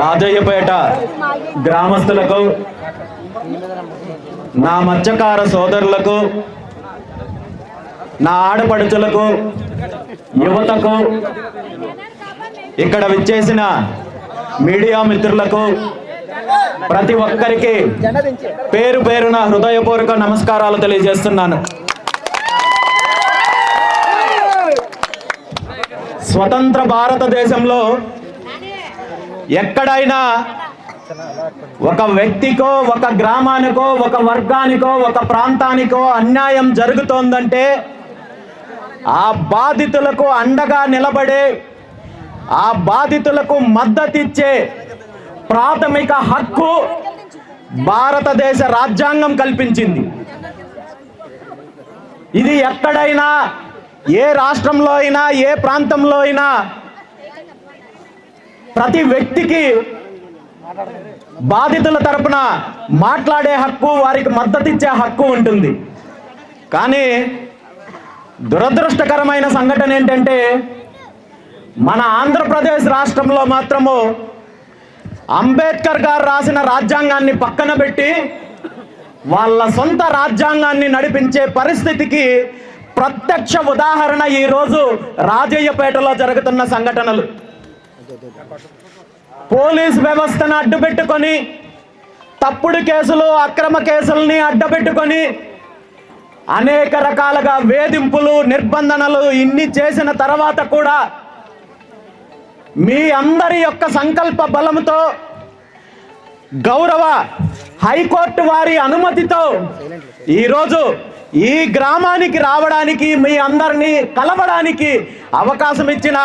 రాజయ్యపేట గ్రామస్తులకు నా మత్స్యకార సోదరులకు నా ఆడపడుచులకు యువతకు ఇక్కడ విచ్చేసిన మీడియా మిత్రులకు ప్రతి ఒక్కరికి పేరు పేరున హృదయపూర్వక నమస్కారాలు తెలియజేస్తున్నాను. స్వతంత్ర భారతదేశంలో ఎక్కడైనా ఒక వ్యక్తికో ఒక గ్రామానికో ఒక వర్గానికో ఒక ప్రాంతానికో అన్యాయం జరుగుతోందంటే ఆ బాధితులకు అండగా నిలబడే ఆ బాధితులకు మద్దతిచ్చే ప్రాథమిక హక్కు భారతదేశ రాజ్యాంగం కల్పించింది. ఇది ఎక్కడైనా ఏ రాష్ట్రంలో అయినా ఏ ప్రాంతంలో అయినా ప్రతి వ్యక్తికి బాధితుల తరపున మాట్లాడే హక్కు వారికి మద్దతు ఇచ్చే హక్కు ఉంటుంది. కానీ దురదృష్టకరమైన సంఘటన ఏంటంటే మన ఆంధ్రప్రదేశ్ రాష్ట్రంలో మాత్రము అంబేద్కర్ గారు రాసిన రాజ్యాంగాన్ని పక్కన పెట్టి వాళ్ళ సొంత రాజ్యాంగాన్ని నడిపించే పరిస్థితికి ప్రత్యక్ష ఉదాహరణ ఈరోజు రాజయ్యపేటలో జరుగుతున్న సంఘటనలు. పోలీస్ వ్యవస్థను అడ్డుపెట్టుకొని తప్పుడు కేసులు అక్రమ కేసుల్ని అడ్డపెట్టుకొని అనేక రకాలుగా వేధింపులు నిర్బంధనలు ఇన్ని చేసిన తర్వాత కూడా మీ అందరి యొక్క సంకల్ప బలంతో గౌరవ హైకోర్టు వారి అనుమతితో ఈరోజు ఈ గ్రామానికి రావడానికి మీ అందరినీ కలవడానికి అవకాశం ఇచ్చిన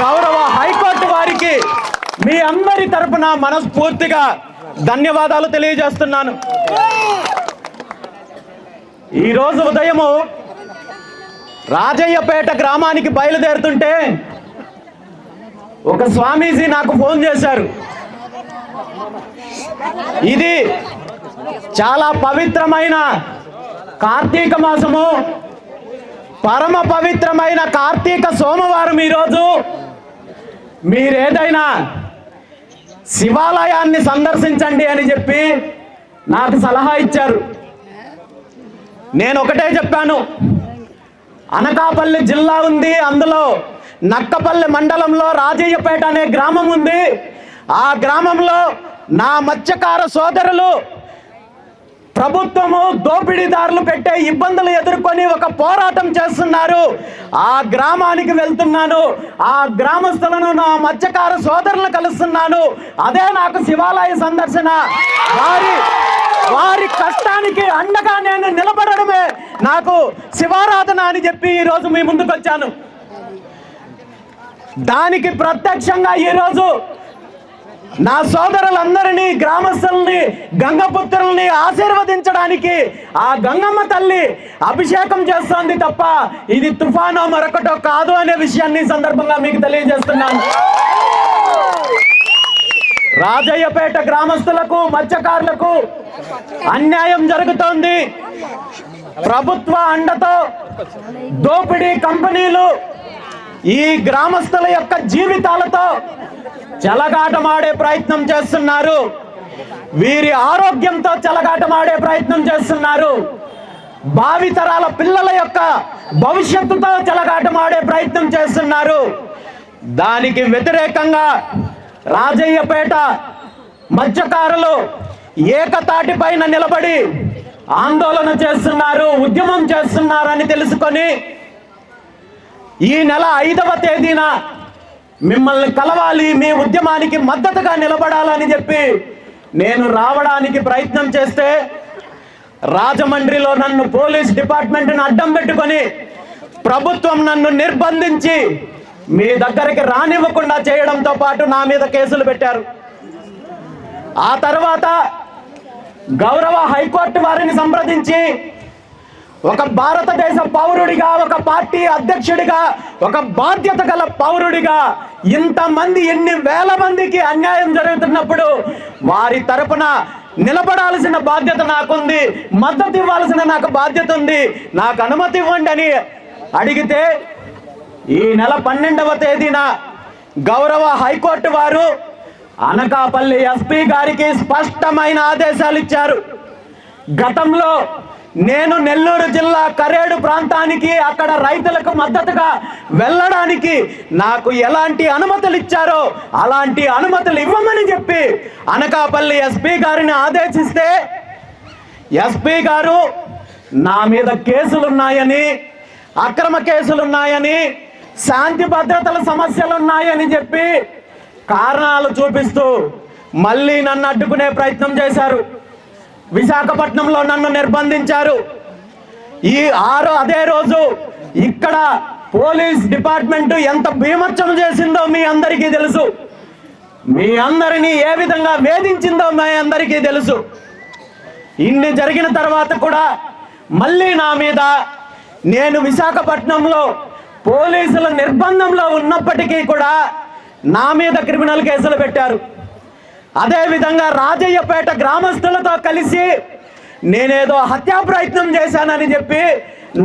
గౌరవ హైకోర్టు వారికి మీ అందరి తరపున మనస్ఫూర్తిగా ధన్యవాదాలు తెలియజేస్తున్నాను. ఈరోజు ఉదయము రాజయ్యపేట గ్రామానికి బయలుదేరుతుంటే ఒక స్వామీజీ నాకు ఫోన్ చేశారు. ఇది చాలా పవిత్రమైన కార్తీక మాసము. పరమ పవిత్రమైన కార్తీక సోమవారం ఈరోజు. మీరేదైనా శివాలయాన్ని సందర్శించండి అని చెప్పి నాకు సలహా ఇచ్చారు. నేను ఒకటే చెప్పాను. అనకాపల్లి జిల్లా ఉంది అందులో నక్కపల్లి మండలంలో రాజయ్యపేట అనే గ్రామం ఉంది. ఆ గ్రామంలో నా మత్స్యకార సోదరులు ప్రభుత్వము దోపిడీదారులు పెట్టే ఇబ్బందులు ఎదుర్కొని ఒక పోరాటం చేస్తున్నారు. ఆ గ్రామానికి వెళ్తున్నాను. ఆ గ్రామస్తులను నా మత్స్యకార సోదరులను కలుస్తున్నాను. అదే నాకు శివాలయ సందర్శన. వారి వారి కష్టానికి అండగా నేను నిలబడడమే నాకు శివారాధన అని చెప్పి ఈరోజు మీ ముందుకు వచ్చాను. దానికి ప్రత్యక్షంగా ఈరోజు నా సోదరులందరినీ గ్రామస్తుల్ని గంగపుత్రుల్ని ఆశీర్వదించడానికి ఆ గంగమ్మ తల్లి అభిషేకం చేస్తోంది తప్ప ఇది తుఫానో మరొకటో కాదు అనే విషయాన్ని సందర్భంగా మీకు తెలియజేస్తున్నాను. రాజయ్యపేట గ్రామస్తులకు మత్స్యకారులకు అన్యాయం జరుగుతోంది. ప్రభుత్వ అండతో దోపిడీ కంపెనీలు ఈ గ్రామస్తుల యొక్క జీవితాలతో చెలగాటమాడే ప్రయత్నం చేస్తున్నారు. వీరి ఆరోగ్యంతో చెలగాటమాడే ప్రయత్నం చేస్తున్నారు. భావితరాల పిల్లల యొక్క భవిష్యత్తుతో చెలగాటమాడే ప్రయత్నం చేస్తున్నారు. దానికి వ్యతిరేకంగా రాజయ్యపేట మత్స్యకారులు ఏకతాటి పైన నిలబడి ఆందోళన చేస్తున్నారు ఉద్యమం చేస్తున్నారని తెలుసుకొని ఈ నెల ఐదవ తేదీన మిమ్మల్ని కలవాలి మీ ఉద్యమానికి మద్దతుగా నిలబడాలని చెప్పి నేను రావడానికి ప్రయత్నం చేస్తే రాజమండ్రిలో నన్ను పోలీస్ డిపార్ట్మెంట్ను అడ్డం పెట్టుకొని ప్రభుత్వం నన్ను నిర్బంధించి మీ దగ్గరికి రానివ్వకుండా చేయడంతో పాటు నా మీద కేసులు పెట్టారు. ఆ తర్వాత గౌరవ హైకోర్టు వారిని సంప్రదించి ఒక భారతదేశ పౌరుడిగా ఒక పార్టీ అధ్యక్షుడిగా ఒక బాధ్యత గల పౌరుడిగా ఇంతమంది ఎన్ని వేల మందికి అన్యాయం జరుగుతున్నప్పుడు వారి తరపున నిలబడాల్సిన బాధ్యత నాకుంది మద్దతు ఇవ్వాల్సిన నాకు బాధ్యత ఉంది. నాకు అనుమతి ఇవ్వండి అని అడిగితే ఈ నెల పన్నెండవ తేదీన గౌరవ హైకోర్టు వారు అనకాపల్లి ఎస్పీ గారికి స్పష్టమైన ఆదేశాలు ఇచ్చారు. గతంలో నేను నెల్లూరు జిల్లా కరేడు ప్రాంతానికి అక్కడ రైతులకు మద్దతుగా వెళ్ళడానికి నాకు ఎలాంటి అనుమతులు ఇచ్చారో అలాంటి అనుమతులు ఇవ్వమని చెప్పి అనకాపల్లి ఎస్పీ గారిని ఆదేశిస్తే ఎస్పీ గారు నా మీద కేసులున్నాయని అక్రమ కేసులున్నాయని శాంతి భద్రతల సమస్యలు ఉన్నాయని చెప్పి కారణాలు చూపిస్తూ మళ్ళీ నన్ను అడ్డుకునే ప్రయత్నం చేశారు. విశాఖపట్నంలో నన్ను నిర్బంధించారు. ఈ ఆరో అదే రోజు ఇక్కడ పోలీస్ డిపార్ట్మెంట్ ఎంత భీమత్సం చేసిందో మీ అందరికీ తెలుసు. మీ అందరినీ ఏ విధంగా వేధించిందో మీ అందరికీ తెలుసు. ఇన్ని జరిగిన తర్వాత కూడా మళ్ళీ నా మీద నేను విశాఖపట్నంలో పోలీసుల నిర్బంధంలో ఉన్నప్పటికీ కూడా నా మీద క్రిమినల్ కేసులు పెట్టారు. అదేవిధంగా రాజయ్యపేట గ్రామస్తులతో కలిసి నేనేదో హత్యా ప్రయత్నం చేశానని చెప్పి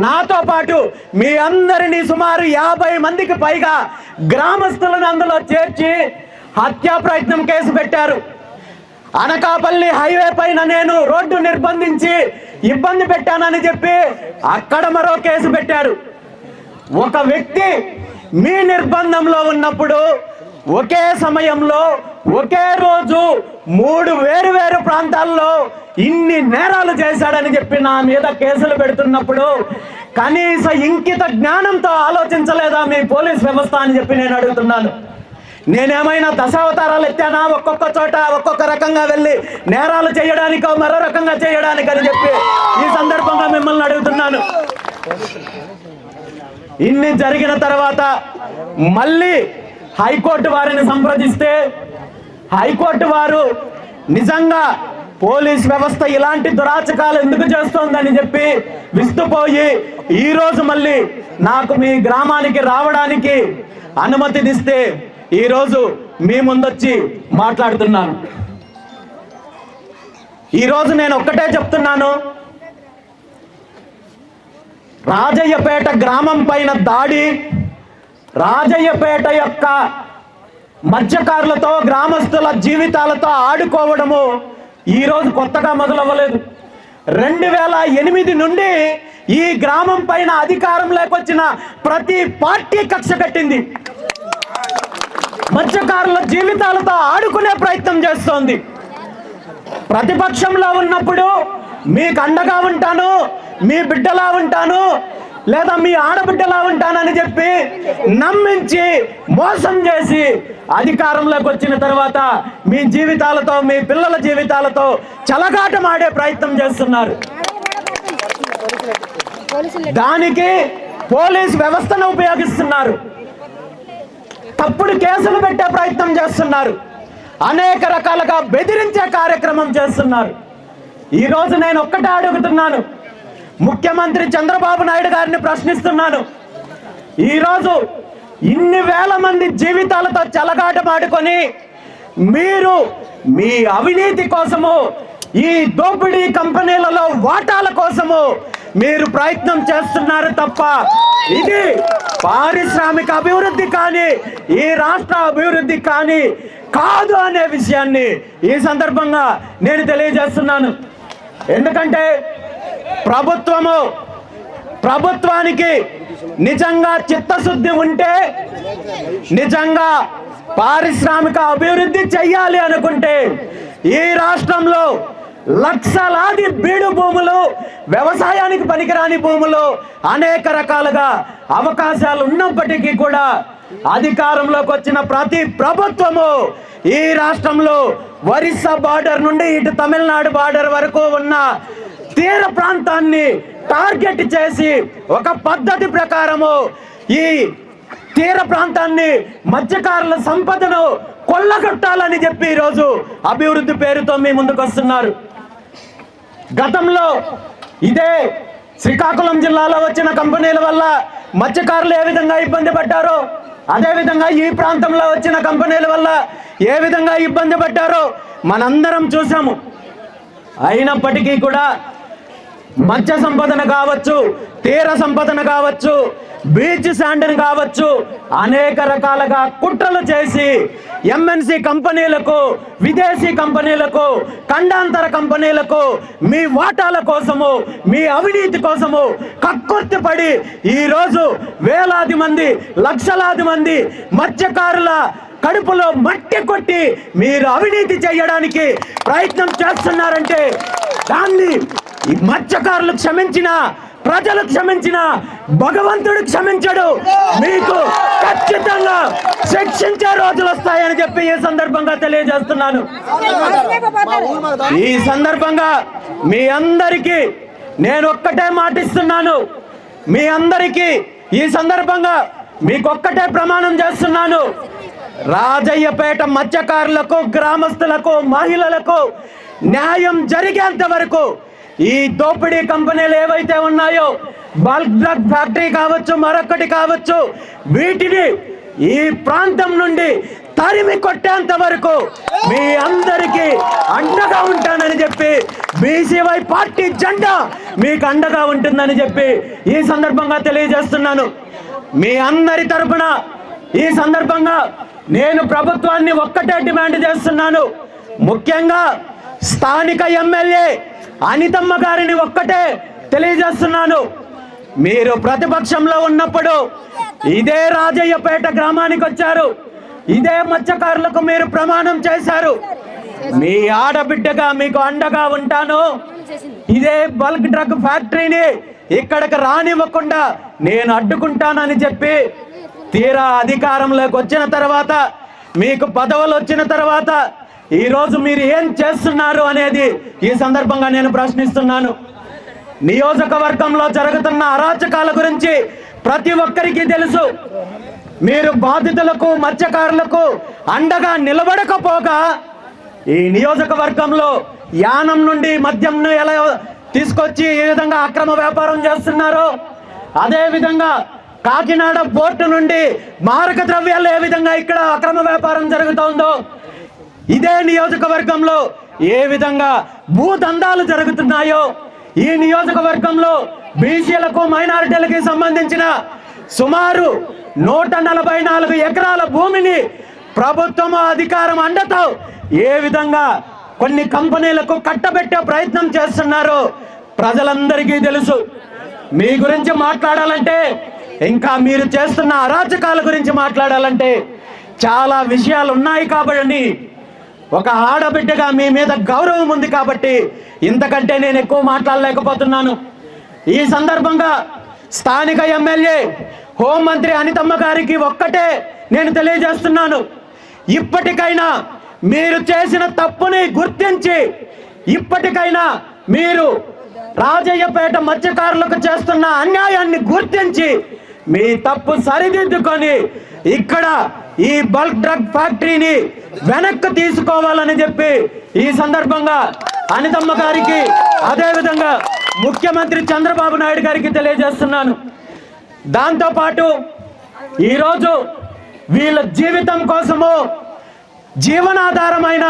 నాతో పాటు మీ అందరినీ సుమారు యాభై మందికి పైగా గ్రామస్తులను అందులో చేర్చి హత్యా ప్రయత్నం కేసు పెట్టారు. అనకాపల్లి హైవే పైన నేను రోడ్డు నిర్బంధించి ఇబ్బంది పెట్టానని చెప్పి అక్కడ మరో కేసు పెట్టారు. ఒక వ్యక్తి మీ నిర్బంధంలో ఉన్నప్పుడు ఒకే సమయంలో ఒకే రోజు మూడు వేరు వేరు ప్రాంతాల్లో ఇన్ని నేరాలు చేశాడని చెప్పి నా మీద కేసులు పెడుతున్నప్పుడు కనీస ఇంకిత జ్ఞానంతో ఆలోచించలేదా మీ పోలీస్ వ్యవస్థ అని చెప్పి నేను అడుగుతున్నాను. నేనేమైనా దశావతారాలు ఎత్తానా? ఒక్కొక్క చోట ఒక్కొక్క రకంగా వెళ్ళి నేరాలు చేయడానికో మరో రకంగా చేయడానికి అని చెప్పి ఈ సందర్భంగా మిమ్మల్ని అడుగుతున్నాను. ఇన్ని జరిగిన తర్వాత మళ్ళీ హైకోర్టు వారిని సంప్రదిస్తే హైకోర్టు వారు నిజంగా పోలీస్ వ్యవస్థ ఇలాంటి దురాచకాలు ఎందుకు చేస్తోందని చెప్పి విస్తుపోయి ఈరోజు మళ్ళీ నాకు మీ గ్రామానికి రావడానికి అనుమతినిస్తే ఈరోజు మీ ముందొచ్చి మాట్లాడుతున్నాను. ఈరోజు నేను ఒక్కటే చెప్తున్నాను. రాజయ్యపేట గ్రామం పైన దాడి రాజయ్యపేట యొక్క మత్స్యకారులతో గ్రామస్తుల జీవితాలతో ఆడుకోవడము ఈరోజు కొత్తగా మొదలవ్వలేదు. రెండు వేల ఎనిమిది నుండి ఈ గ్రామం పైన అధికారం లేకొచ్చిన ప్రతి పార్టీ కక్ష కట్టింది. మత్స్యకారుల జీవితాలతో ఆడుకునే ప్రయత్నం చేస్తోంది. ప్రతిపక్షంలో ఉన్నప్పుడు మీకు అండగా ఉంటాను మీ బిడ్డలా ఉంటాను లేదా మీ ఆడబిడ్డలా ఉంటానని చెప్పి నమ్మించి మోసం చేసి అధికారంలోకి వచ్చిన తర్వాత మీ జీవితాలతో మీ పిల్లల జీవితాలతో చలగాటమాడే ప్రయత్నం చేస్తున్నారు. దానికి పోలీస్ వ్యవస్థను ఉపయోగిస్తున్నారు. తప్పుడు కేసులు పెట్టే ప్రయత్నం చేస్తున్నారు. అనేక రకాలుగా బెదిరించే కార్యక్రమం చేస్తున్నారు. ఈరోజు నేను ఒక్కటే అడుగుతున్నాను. ముఖ్యమంత్రి చంద్రబాబు నాయుడు గారిని ప్రశ్నిస్తున్నాను. ఈరోజు ఇన్ని వేల మంది జీవితాలతో చెలగాటమాడుకొని మీరు మీ అవినీతి కోసము ఈ దోపిడీ కంపెనీలలో వాటాల కోసము మీరు ప్రయత్నం చేస్తున్నారు తప్ప ఇది పారిశ్రామిక అభివృద్ధి కానీ ఈ రాష్ట్ర అభివృద్ధి కానీ కాదు అనే విషయాన్ని ఈ సందర్భంగా నేను తెలియజేస్తున్నాను. ఎందుకంటే ప్రభుత్వము ప్రభుత్వానికి నిజంగా చిత్తశుద్ధి ఉంటే నిజంగా పారిశ్రామిక అభివృద్ధి చెయ్యాలి అనుకుంటే ఈ రాష్ట్రంలో లక్షలాది బీడు భూములు వ్యవసాయానికి పనికిరాని భూములు అనేక రకాలుగా అవకాశాలు ఉన్నప్పటికీ కూడా అధికారంలోకి వచ్చిన ప్రతి ప్రభుత్వము ఈ రాష్ట్రంలో ఒరిస్సా బార్డర్ నుండి ఇటు తమిళనాడు బార్డర్ వరకు ఉన్న తీర ప్రాంతాన్ని టార్గెట్ చేసి ఒక పద్ధతి ప్రకారము ఈ తీర ప్రాంతాన్ని మత్స్యకారుల సంపదను కొల్లగొట్టాలని చెప్పి ఈరోజు అభివృద్ధి పేరుతో మీ ముందుకు వస్తున్నారు. గతంలో ఇదే శ్రీకాకుళం జిల్లాలో వచ్చిన కంపెనీల వల్ల మత్స్యకారులు ఏ విధంగా ఇబ్బంది పడ్డారో అదేవిధంగా ఈ ప్రాంతంలో వచ్చిన కంపెనీల వల్ల ఏ విధంగా ఇబ్బంది పడ్డారో మనందరం చూసాము అయినప్పటికీ కూడా మత్స్య సంపదన కావచ్చు తీర సంపదన కావచ్చు బీచ్ శాండ్ని కావచ్చు అనేక రకాలుగా కుట్రలు చేసి ఎంఎన్సి కంపెనీలకు విదేశీ కంపెనీలకు ఖండాంతర కంపెనీలకు మీ వాటాల కోసము మీ అవినీతి కోసము కక్కుర్తి పడి ఈరోజు వేలాది మంది లక్షలాది మంది మత్స్యకారుల కడుపులో మట్టి కొట్టి మీరు అవినీతి చేయడానికి ప్రయత్నం చేస్తున్నారంటే దాన్ని మత్స్యకారులు క్షమించిన ప్రజలు క్షమించిన భగవంతుడు క్షమించడు. మీకు ఖచ్చితంగా శిక్షించే రోజులు వస్తాయని చెప్పి ఈ సందర్భంగా తెలియజేస్తున్నాను. ఈ సందర్భంగా మీ అందరికీ నేను ఒక్కటే మాటిస్తున్నాను మీ అందరికీ ఈ సందర్భంగా మీకు ఒక్కటే ప్రమాణం చేస్తున్నాను. రాజయ్యపేట మత్స్యకారులకు గ్రామస్తులకు మహిళలకు న్యాయం జరిగేంత వరకు ఈ దోపిడీ కంపెనీలు ఏవైతే ఉన్నాయో బల్క్ డ్రగ్ ఫ్యాక్టరీ కావచ్చు మరొకటి కావచ్చు వీటిని ఈ ప్రాంతం నుండి తరిమి కొట్టేంత వరకు మీ అందరికీ అండగా ఉంటానని చెప్పి బీసీవై పార్టీ జెండా మీకు అండగా ఉంటుందని చెప్పి ఈ సందర్భంగా తెలియజేస్తున్నాను. మీ అందరి తరపున ఈ సందర్భంగా నేను ప్రభుత్వాన్ని ఒక్కటే డిమాండ్ చేస్తున్నాను. ముఖ్యంగా స్థానిక ఎమ్మెల్యే అనితమ్మ గారిని ఒక్కటే తెలియజేస్తున్నాను. మీరు ప్రతిపక్షంలో ఉన్నప్పుడు ఇదే రాజయ్యపేట గ్రామానికి వచ్చారు. ఇదే మత్స్యకారులకు మీరు ప్రమాణం చేశారు. మీ ఆడబిడ్డగా మీకు అండగా ఉంటాను. ఇదే బల్క్ డ్రగ్ ఫ్యాక్టరీని ఇక్కడికి రానివ్వకుండా నేను అడ్డుకుంటానని చెప్పి తీరా అధికారంలోకి వచ్చిన తర్వాత మీకు పదవులు వచ్చిన తర్వాత ఈరోజు మీరు ఏం చేస్తున్నారు అనేది ఈ సందర్భంగా నేను ప్రశ్నిస్తున్నాను. నియోజకవర్గంలో జరుగుతున్న అరాచకాల గురించి ప్రతి ఒక్కరికి తెలుసు. మీరు బాధితులకు మత్స్యకారులకు అండగా నిలబడకపోగా ఈ నియోజకవర్గంలో యానం నుండి మద్యంను ఎలా తీసుకొచ్చి ఏ విధంగా అక్రమ వ్యాపారం చేస్తున్నారో అదే విధంగా కాకినాడ పోర్టు నుండి మారక ద్రవ్యాలు ఏ విధంగా ఇక్కడ అక్రమ వ్యాపారం జరుగుతోందో ఇదే నియోజకవర్గంలో ఏ విధంగా భూదందాలు జరుగుతున్నాయో ఈ నియోజకవర్గంలో బీసీలకు మైనారిటీలకి సంబంధించిన సుమారు నూట నలభై నాలుగు ఎకరాల భూమిని ప్రభుత్వం అధికారం అండతో ఏ విధంగా కొన్ని కంపెనీలకు కట్టబెట్టే ప్రయత్నం చేస్తున్నారో ప్రజలందరికీ తెలుసు. మీ గురించి మాట్లాడాలంటే ఇంకా మీరు చేస్తున్న అరాచకాల గురించి మాట్లాడాలంటే చాలా విషయాలు ఉన్నాయి కాబట్టి ఒక ఆడబిడ్డగా మీ మీద గౌరవం ఉంది కాబట్టి ఇంతకంటే నేను ఎక్కువ మాట్లాడలేకపోతున్నాను. ఈ సందర్భంగా స్థానిక ఎమ్మెల్యే హోంమంత్రి అనితమ్మ గారికి ఒక్కటే నేను తెలియజేస్తున్నాను. ఇప్పటికైనా మీరు చేసిన తప్పుని గుర్తించి ఇప్పటికైనా మీరు రాజయ్యపేట మత్స్యకారులకు చేస్తున్న అన్యాయాన్ని గుర్తించి మీ తప్పు సరిదిద్దుకొని ఇక్కడ ఈ బల్క్ డ్రగ్ ఫ్యాక్టరీని వెనక్కి తీసుకోవాలని చెప్పి ఈ సందర్భంగా అనితమ్మ గారికి అదేవిధంగా ముఖ్యమంత్రి చంద్రబాబు నాయుడు గారికి తెలియజేస్తున్నాను. దాంతోపాటు ఈరోజు వీళ్ళ జీవితం కోసము జీవనాధారమైన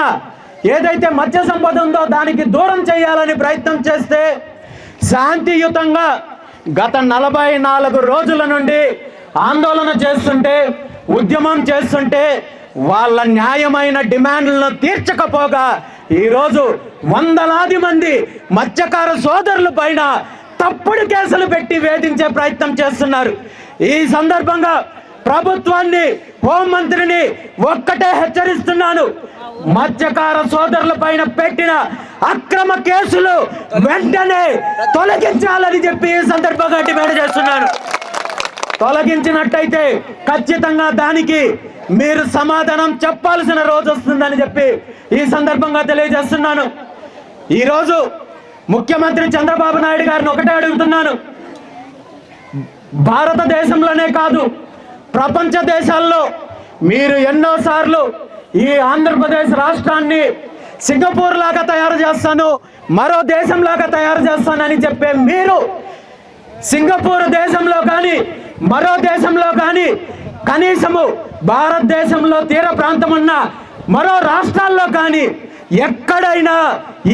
ఏదైతే మత్స్య సంపద ఉందో దానికి దూరం చేయాలని ప్రయత్నం చేస్తే శాంతియుతంగా గత నలభై నాలుగు రోజుల నుండి ఆందోళన చేస్తుంటే ఉద్యమం చేస్తుంటే వాళ్ళ న్యాయమైన డిమాండ్లను తీర్చకపోగా ఈరోజు వందలాది మంది మత్స్యకార సోదరుల పైన తప్పుడు కేసులు పెట్టి వేధించే ప్రయత్నం చేస్తున్నారు. ఈ సందర్భంగా ప్రభుత్వాన్ని హోంమంత్రిని ఒక్కటే హెచ్చరిస్తున్నాను. మత్స్యకార సోదరుల పైన పెట్టిన అక్రమ కేసులు వెంటనే తొలగించాలని చెప్పి ఈ సందర్భంగా డిమాండ్ చేస్తున్నాను. తొలగించినట్టయితే ఖచ్చితంగా దానికి మీరు సమాధానం చెప్పాల్సిన రోజు వస్తుందని చెప్పి ఈ సందర్భంగా తెలియజేస్తున్నాను. ఈరోజు ముఖ్యమంత్రి చంద్రబాబు నాయుడు గారిని ఒకటే అడుగుతున్నాను. భారతదేశంలోనే కాదు ప్రపంచ దేశాల్లో మీరు ఎన్నోసార్లు ఈ ఆంధ్రప్రదేశ్ రాష్ట్రాన్ని సింగపూర్ లాగా తయారు చేస్తాను మరో దేశంలాగా తయారు చేస్తానని చెప్పే మీరు సింగపూర్ దేశంలో కానీ మరో దేశంలో కానీ కనీసము భారతదేశంలో తీర ప్రాంతం ఉన్న మరో రాష్ట్రాల్లో కానీ ఎక్కడైనా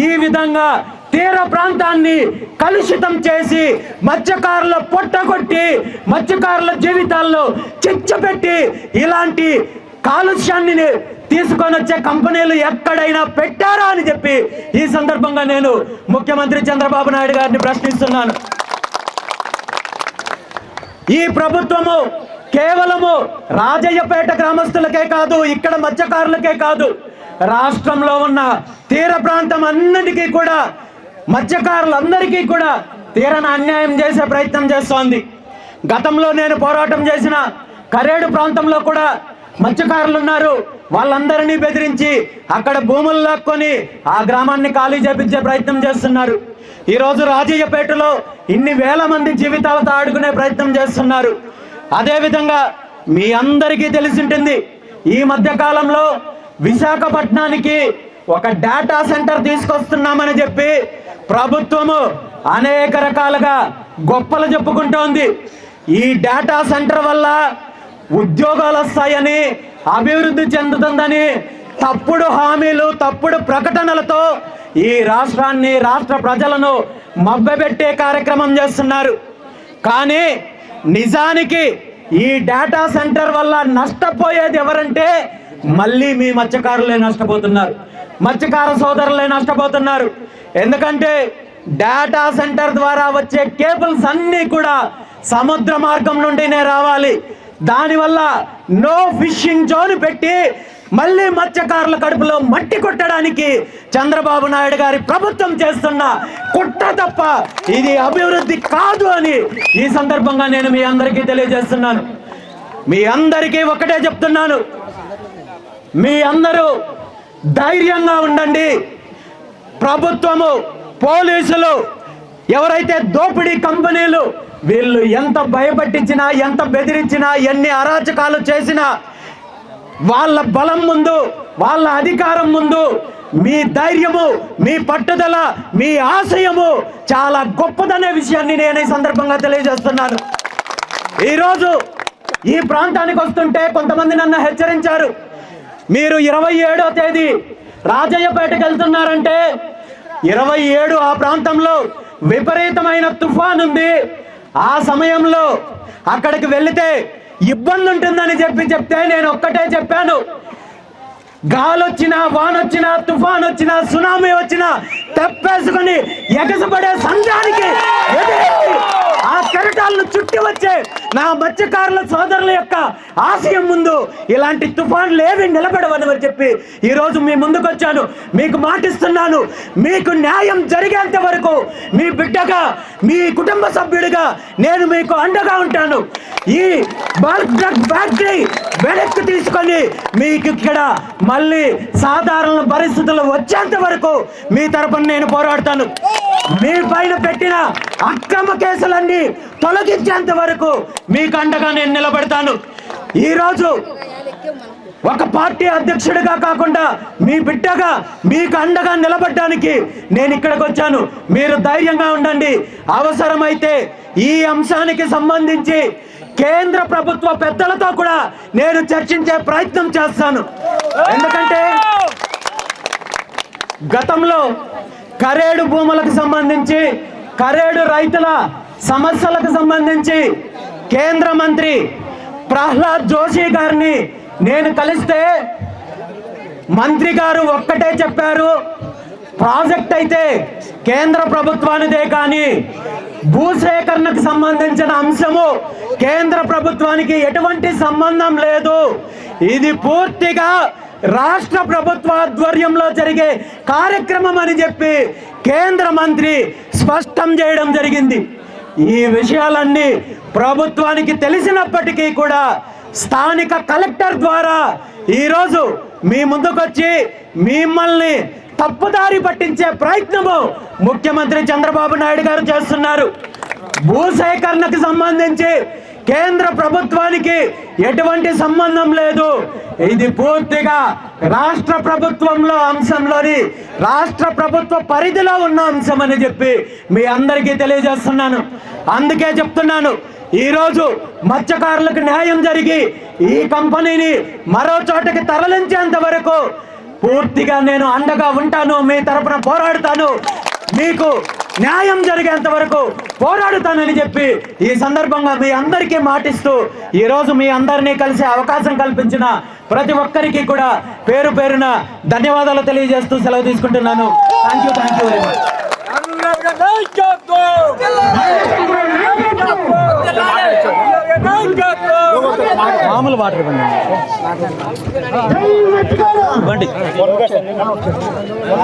ఈ విధంగా తీర ప్రాంతాన్ని కలుషితం చేసి మత్స్యకారుల పొట్టగొట్టి మత్స్యకారుల జీవితాల్లో చిచ్చు పెట్టి ఇలాంటి కాలుష్యాన్ని తీసుకొని వచ్చే కంపెనీలు ఎక్కడైనా పెట్టారా అని చెప్పి ఈ సందర్భంగా నేను ముఖ్యమంత్రి చంద్రబాబు నాయుడు గారిని ప్రశ్నిస్తున్నాను. ఈ ప్రభుత్వము కేవలము రాజయ్యపేట గ్రామస్తులకే కాదు ఇక్కడ మత్స్యకారులకే కాదు. రాష్ట్రంలో ఉన్న తీర ప్రాంతం అన్నిటికీ కూడా మత్స్యకారులందరికీ కూడా తీరన అన్యాయం చేసే ప్రయత్నం చేస్తోంది. గతంలో నేను పోరాటం చేసిన కరేడు ప్రాంతంలో కూడా మత్స్యకారులు ఉన్నారు వాళ్ళందరినీ బెదిరించి అక్కడ భూములు లాక్కొని ఆ గ్రామాన్ని ఖాళీ చేపించే ప్రయత్నం చేస్తున్నారు. ఈరోజు రాజయ్యపేటలో ఇన్ని వేల మంది జీవితాలతో ఆడుకునే ప్రయత్నం చేస్తున్నారు. అదేవిధంగా మీ అందరికీ తెలిసింటుంది ఈ మధ్య కాలంలో విశాఖపట్నానికి ఒక డేటా సెంటర్ తీసుకొస్తున్నామని చెప్పి ప్రభుత్వము అనేక రకాలుగా గొప్పలు చెప్పుకుంటోంది ఈ డేటా సెంటర్ వల్ల ఉద్యోగాలు వస్తాయని అభివృద్ధి చెందుతుందని తప్పుడు హామీలు తప్పుడు ప్రకటనలతో ఈ రాష్ట్రాన్ని రాష్ట్ర ప్రజలను మభ్యపెట్టే కార్యక్రమం చేస్తున్నారు. కానీ నిజానికి ఈ డేటా సెంటర్ వల్ల నష్టపోయేది ఎవరంటే మళ్ళీ మీ మత్స్యకారులే నష్టపోతున్నారు. మత్స్యకార సోదరులే నష్టపోతున్నారు. ఎందుకంటే డేటా సెంటర్ ద్వారా వచ్చే కేబుల్స్ అన్నీ కూడా సముద్ర మార్గం నుండినే రావాలి. దానివల్ల నో ఫిషింగ్ జోన్ పెట్టి మళ్ళీ మత్స్యకారుల కడుపులో మట్టి కొట్టడానికి చంద్రబాబు నాయుడు గారి ప్రభుత్వం చేస్తున్న కుట్ర తప్ప ఇది అభివృద్ధి కాదు అని ఈ సందర్భంగా నేను మీ అందరికీ తెలియజేస్తున్నాను. మీ అందరికీ ఒకటే చెప్తున్నాను. మీ అందరూ ధైర్యంగా ఉండండి. ప్రభుత్వము పోలీసులు ఎవరైతే దోపిడీ కంపెనీలు వీళ్ళు ఎంత భయపట్టించినా ఎంత బెదిరించినా ఎన్ని అరాచకాలు చేసినా వాళ్ళ బలం ముందు వాళ్ళ అధికారం ముందు మీ ధైర్యము మీ పట్టుదల మీ ఆశయము చాలా గొప్పదనే విషయాన్ని నేను ఈ సందర్భంగా తెలియజేస్తున్నాను. ఈరోజు ఈ ప్రాంతానికి వస్తుంటే కొంతమంది నన్ను హెచ్చరించారు. మీరు ఇరవై ఏడో తేదీ రాజయ్యపేటకి వెళ్తున్నారంటే ఇరవై ఏడు ఆ ప్రాంతంలో విపరీతమైన తుఫాన్ ఉంది ఆ సమయంలో అక్కడికి వెళితే ఇబ్బంది ఉంటుందని చెప్పి చెప్తే నేను ఒక్కటే చెప్పాను. గాలొచ్చినా వానొచ్చినా తుఫాన్ వచ్చినా సునామీ వచ్చినా తప్పేసుకుని ఎగసపడే సంఘానికి ఆ కెరటాలను చుట్టి వచ్చే నా మత్స్యకారుల సోదరుల యొక్క ఆశయం ముందు ఇలాంటి తుఫాన్లు ఏవి నిలబడవని మరి చెప్పి ఈరోజు మీ ముందుకు వచ్చాను మీకు మాటిస్తున్నాను. మీకు న్యాయం జరిగేంత వరకు మీ బిడ్డగా మీ కుటుంబ సభ్యుడిగా నేను మీకు అండగా ఉంటాను. ఈ బల్క్ డ్రగ్ ఫ్యాక్టరీ వెనక్కి తీసుకొని మీకు ఇక్కడ మళ్ళీ సాధారణ పరిస్థితులు వచ్చేంత వరకు మీ తరపున నేను పోరాడతాను. మీ పైన పెట్టిన అక్రమ కేసులన్నీ తొలగించేంత వరకు మీకు అండగా నేను నిలబడతాను. ఈరోజు ఒక పార్టీ అధ్యక్షుడిగా కాకుండా మీ బిడ్డగా మీకు అండగా నిలబడ్డానికి నేను ఇక్కడికి వచ్చాను. మీరు ధైర్యంగా ఉండండి. అవసరమైతే ఈ అంశానికి సంబంధించి కేంద్ర ప్రభుత్వ పెద్దలతో కూడా నేను చర్చించే ప్రయత్నం చేస్తాను. ఎందుకంటే గతంలో కరేడు భూములకు సంబంధించి కరేడు రైతుల సమస్యలకు సంబంధించి కేంద్ర మంత్రి ప్రహ్లాద్ జోషి గారిని నేను కలిస్తే మంత్రి గారు ఒక్కటే చెప్పారు ప్రాజెక్ట్ అయితే కేంద్ర ప్రభుత్వానిదే కానీ భూసేకరణకు సంబంధించిన అంశము కేంద్ర ప్రభుత్వానికి ఎటువంటి సంబంధం లేదు. ఇది పూర్తిగా రాష్ట్ర ప్రభుత్వ ఆధ్వర్యంలో జరిగే కార్యక్రమం అని చెప్పి కేంద్ర మంత్రి స్పష్టం చేయడం జరిగింది. ఈ విషయాలన్నీ ప్రభుత్వానికి తెలిసినప్పటికీ కూడా స్థానిక కలెక్టర్ ద్వారా ఈరోజు మీ ముందుకొచ్చి మిమ్మల్ని తప్పుదారి పట్టించే ప్రయత్నము ముఖ్యమంత్రి చంద్రబాబు నాయుడు గారు చేస్తున్నారు. భూసేకరణకు సంబంధించి కేంద్ర ప్రభుత్వానికి ఎటువంటి సంబంధం లేదు. ఇది పూర్తిగా రాష్ట్ర ప్రభుత్వంలో అంశంలోని రాష్ట్ర ప్రభుత్వ పరిధిలో ఉన్న అంశం అని చెప్పి మీ అందరికీ తెలియజేస్తున్నాను. అందుకే చెప్తున్నాను ఈరోజు మత్స్యకారులకు న్యాయం జరిగి ఈ కంపెనీని మరో చోటకి తరలించేంత వరకు పూర్తిగా నేను అండగా ఉంటాను మీ తరపున పోరాడుతాను. మీకు న్యాయం జరిగేంత వరకు పోరాడుతానని చెప్పి ఈ సందర్భంగా మీ అందరికీ మాటిస్తూ ఈ రోజు మీ అందరినీ కలిసి అవకాశం కల్పించిన ప్రతి ఒక్కరికి కూడా పేరు పేరున ధన్యవాదాలు తెలియజేస్తూ సెలవు తీసుకుంటున్నాను. Thank you thank you very much మామూలు వాటర్ ఇవ్వండి. ఇవ్వండి.